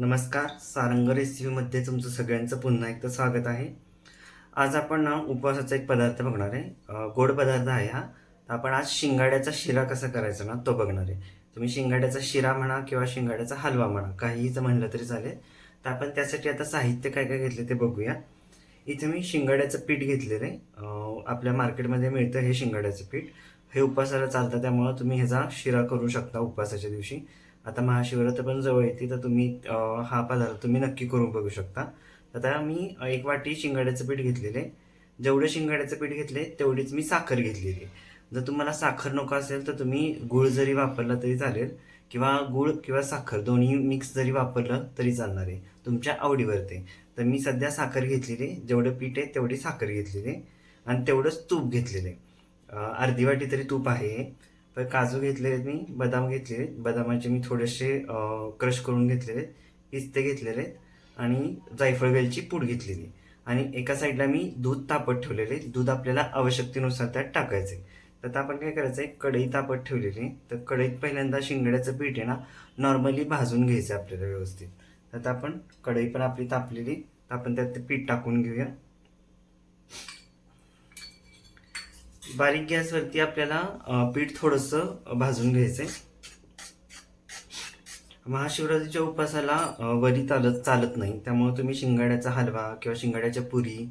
नमस्कार सारंग रेसिपीमध्ये तुमचं सगळ्यांचं पुन्हा एकदा स्वागत आहे. आज आपण ना उपवासाचा एक पदार्थ बघणार आहे. गोड पदार्थ आहे हा. तर आपण आज शिंगाड्याचा शिरा कसा करायचा ना तो बघणार आहे. तुम्ही शिंगाड्याचा शिरा म्हणा किंवा शिंगाड्याचा हलवा म्हणा काहीही जर म्हणलं तरी चालेल. तर आपण त्यासाठी आता साहित्य काय काय घेतले ते बघूया. इथे मी शिंगाड्याचं पीठ घेतलेलं आहे. आपल्या मार्केटमध्ये मिळतं हे शिंगाड्याचं पीठ. हे उपवासाला चालतं त्यामुळं तुम्ही ह्याचा शिरा करू शकता उपवासाच्या दिवशी. आता महाशिवरात्र पण जवळ येते तर तुम्ही हा पदार्थ तुम्ही नक्की करून बघू शकता. आता मी एक वाटी शिंगाड्याचं पीठ घेतलेलं आहे. जेवढं शिंगाड्याचं पीठ घेतले तेवढीच मी साखर घेतलेली आहे. जर तुम्हाला साखर नको असेल तर तुम्ही गुळ जरी वापरला तरी चालेल किंवा गुळ किंवा साखर दोन्ही मिक्स जरी वापरलं तरी चालणार आहे तुमच्या आवडीवर ते तर मी सध्या साखर घेतलेली आहे. जेवढं पीठ आहे तेवढी साखर घेतलेली आहे. आणि तेवढंच तूप घेतलेलं आहे. अर्धी वाटी तरी तूप आहे. तर काजू घेतलेले आहेत मी बदाम घेतलेले आहेत. बदामाचे मी थोडेसे क्रश करून घेतलेले आहेत. पिस्ते घेतलेले आहेत आणि जायफळ वेलची पूड घेतलेली आणि एका साईडला मी दूध तापत ठेवलेले आहे. दूध आपल्याला आवश्यकतेनुसार त्यात टाकायचं आहे तर आता आपण काय करायचं आहे कढई तापत ठेवलेली तर कढईत पहिल्यांदा शिंगड्याचं पीठ आहे ना नॉर्मली भाजून घ्यायचं आहे आपल्याला व्यवस्थित. तर आता आपण कढई पण आपली तापलेली तर आपण त्यात ते पीठ टाकून घेऊया. बारीक गॅसवरती आपल्याला पीठ थोडंसं भाजून घ्यायचं आहे महाशिवरात्रीच्या उपासाला वरी चालत चालत नाही. त्यामुळे तुम्ही शिंगाड्याचा हलवा किंवा शिंगाड्याच्या पुरी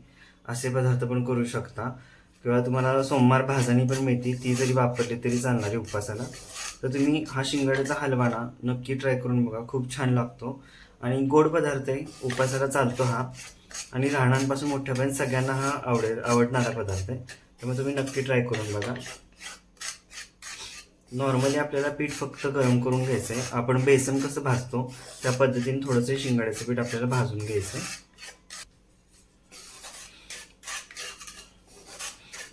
असे पदार्थ पण करू शकता. किंवा तुम्हाला सोमवार भाजणी पण मिळते ती जरी वापरली तरी चालणार आहे उपवासाला. तर तुम्ही हा शिंगाड्याचा हलवा ना नक्की ट्राय करून बघा. खूप छान लागतो. आणि गोड पदार्थ आहे. उपासाला चालतो हा. आणि लहानांपासून मोठ्यापर्यंत सगळ्यांना हा आवडेल आवडणारा पदार्थ आहे. त्यामुळे तुम्ही नक्की ट्राय करून बघा. नॉर्मली आपल्याला पीठ फक्त गरम करून घ्यायचं आहे आपण बेसन कसं भाजतो त्या पद्धतीने थोडंसं शिंगाड्याचं पीठ आपल्याला भाजून घ्यायचं आहे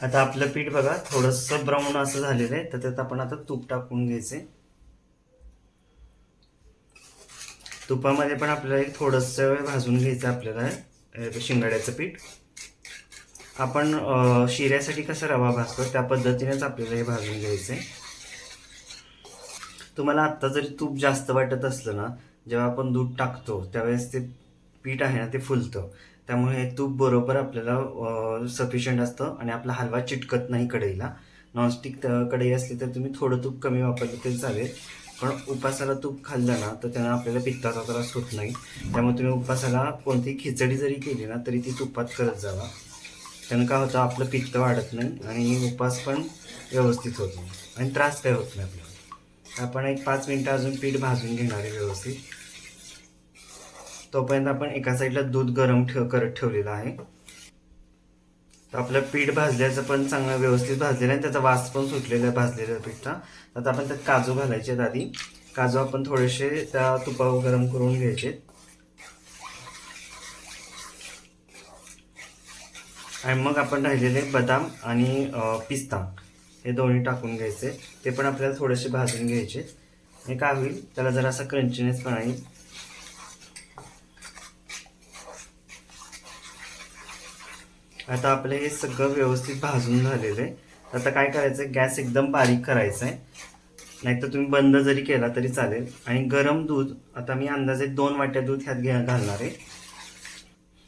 आता आपलं पीठ बघा थोडंसं ब्राऊन असं झालेलं आहे तर त्यात आपण आता तूप टाकून घ्यायचंय. तुपामध्ये पण आपल्याला एक थोडंसं वेळ भाजून घ्यायचं आपल्याला शिंगाड्याचं पीठ. आपण शिऱ्यासाठी कसा रवा भाजतो त्या पद्धतीनेच आपल्याला हे भाजून घ्यायचं आहे तुम्हाला आत्ता जरी तूप जास्त वाटत असलं ना जेव्हा आपण दूध टाकतो त्यावेळेस ते पीठ आहे ना ते फुलतं. त्यामुळे हे तूप बरोबर आपल्याला सफिशियंट असतं आणि आपला हलवा चिटकत नाही कढईला. नॉनस्टिक कढई असली तर तुम्ही थोडं तूप कमी वापरलं तरी चालेल. पण उपासाला तूप खाल्लं ना तर त्यानं आपल्याला पित्ताचा त्रास होत नाही. त्यामुळे तुम्ही उपासाला कोणतीही खिचडी जरी केली ना तरी ती तुपात करत जावा. त्यानं काय होतं आपलं पित्त वाढत नाही आणि उपास पण व्यवस्थित होतो आणि त्रास काय होत नाही आपल्याला. आपण एक पाच मिनटं अजून पीठ भाजून घेणार आहे व्यवस्थित. तोपर्यंत आपण एका साईडला दूध गरम ठेव करत ठेवलेलं आहे. तर आपलं पीठ भाजल्याचं पण चांगलं व्यवस्थित भाजलेलं आहे त्याचा वास पण सुटलेला आहे भाजलेल्या पीठचा. आता आपण त्यात काजू घालायचे आहेत आधी. काजू आपण थोडेसे त्या तुपावर गरम करून घ्यायचे आणि मग आपण राहिलेले बदाम आणि पिस्ता. हे दोन्ही टाकून घ्यायचे. ते पण आपल्याला थोडेसे भाजून घ्यायचे. हे काय होईल? त्याला जरा असा क्रंचीनेस पण येईल आता आपलं हे सगळं व्यवस्थित भाजून झालेलं. आहे आता काय करायचं आहे गॅस एकदम बारीक करायचा आहे नाहीतर तुम्ही बंद जरी केला तरी चालेल. आणि गरम दूध आता मी अंदाजे दोन वाट्या दूध ह्यात घ्या घालणार आहे.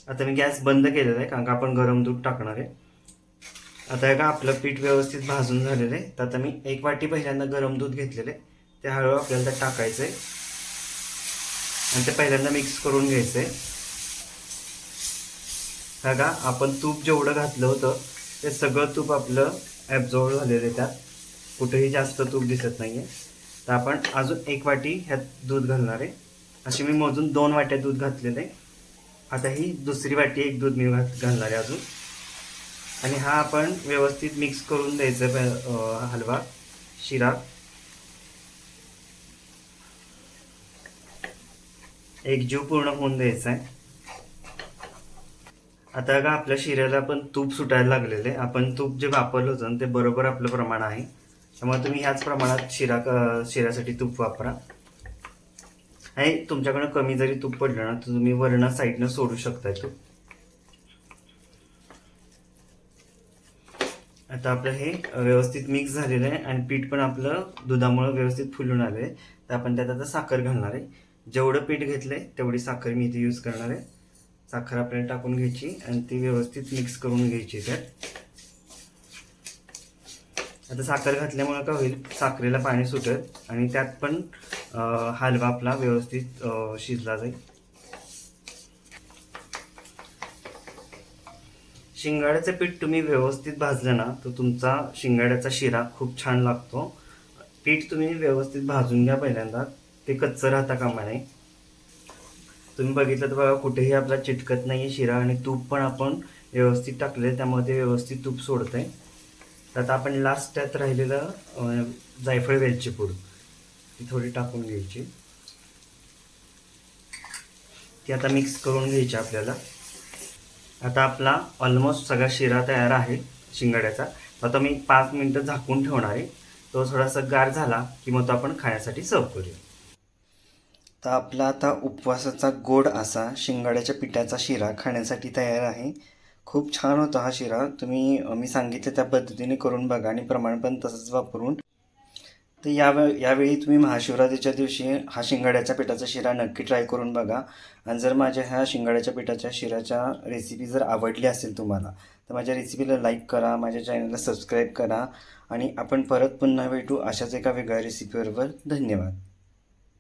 आता मी गॅस बंद केलेला आहे कारण का आपण गरम दूध टाकणार आहे. आता हे का आपलं पीठ व्यवस्थित भाजून झालेलं आहे. तर आता मी एक वाटी पहिल्यांदा गरम दूध घेतलेलं आहे. ते हळूहळू आपल्याला त्यात टाकायचं आहे. आणि ते पहिल्यांदा मिक्स करून घ्यायचं आहे. का आपण तूप जेवढं घातलं होतं ते सगळं तूप आपलं ॲब्झॉर्व झालेलं आहे त्यात. कुठेही जास्त तूप दिसत नाही आहे तर आपण अजून एक वाटी ह्यात दूध घालणार आहे. अशी मी मोजून दोन वाट्या दूध घातलेलं आहे. आता ही दुसरी वाटी एक दूध मी घालणार आहे अजून. आणि हा आपण व्यवस्थित मिक्स करून द्यायचा प- हलवा शिरा. एक जीव पूर्ण होऊन द्यायचा आहे. आता का आपल्या शिऱ्याला पण तूप सुटायला लागलेले आपण तूप जे वापरलं होतं ना ते बरोबर आपलं प्रमाण आहे. त्यामुळे तुम्ही ह्याच प्रमाणात शिरा शिऱ्यासाठी तूप वापरा. आणि तुमच्याकडं कमी जरी तूप पडलं ना तर तुम्ही वरण साईडनं सोडू शकता तूप आता आपलं हे व्यवस्थित मिक्स झालेलं आहे आणि पीठ पण आपलं दुधामुळे व्यवस्थित फुलून आलं आहे तर आपण त्यात आता साखर घालणार आहे. जेवढं पीठ घेतलं आहे तेवढी साखर मी इथे यूज करणार आहे. साखर आपल्याला टाकून घ्यायची आणि ती व्यवस्थित मिक्स करून घ्यायची त्यात. आता साखर घातल्यामुळं काय होईल? साखरेला पाणी सुटेल आणि त्यात पण हलवा आपला व्यवस्थित शिजला जाईल. शिंगाड्याचं पीठ तुम्ही व्यवस्थित भाजलं ना तर तुमचा शिंगाड्याचा शिरा खूप छान लागतो. पीठ तुम्ही व्यवस्थित भाजून घ्या पहिल्यांदा. ते कच्चं राहता कामा नये. तुम्ही बघितलं तर बघा कुठेही आपला चिटकत नाही आहे शिरा आणि तूप पण आपण व्यवस्थित टाकले त्यामुळे ते व्यवस्थित तूप सोडतंय. तर आता आपण लास्ट त्यात राहिलेलं जायफळ वेलची पूड ती थोडी टाकून घ्यायची. ती आता मिक्स करून घ्यायची आपल्याला. आता आपला ऑलमोस्ट सगळा शिरा तयार आहे शिंगाड्याचा. आता मी पाच मिनटं झाकून ठेवणार आहे. तो थोडासा गार झाला की मग तो आपण खाण्यासाठी सर्व करूया. तर आपला आता उपवासाचा गोड असा शिंगाड्याच्या पिठाचा शिरा खाण्यासाठी तयार आहे. खूप छान होता हा शिरा. तुम्ही मी सांगितलं त्या पद्धतीने करून बघा आणि प्रमाण पण तसंच वापरून तर यावे यावेळी तुम्ही महाशिवरात्रीच्या दिवशी हा शिंगाड्याच्या पिठाचा शिरा नक्की ट्राय करून बघा. आणि जर माझ्या ह्या शिंगाड्याच्या पिठाच्या शिराच्या रेसिपी जर आवडली असेल तुम्हाला तर माझ्या रेसिपीला लाईक करा माझ्या चॅनलला सबस्क्राईब करा. आणि आपण परत पुन्हा भेटू अशाच एका वेगळ्या रेसिपीबरोबर धन्यवाद.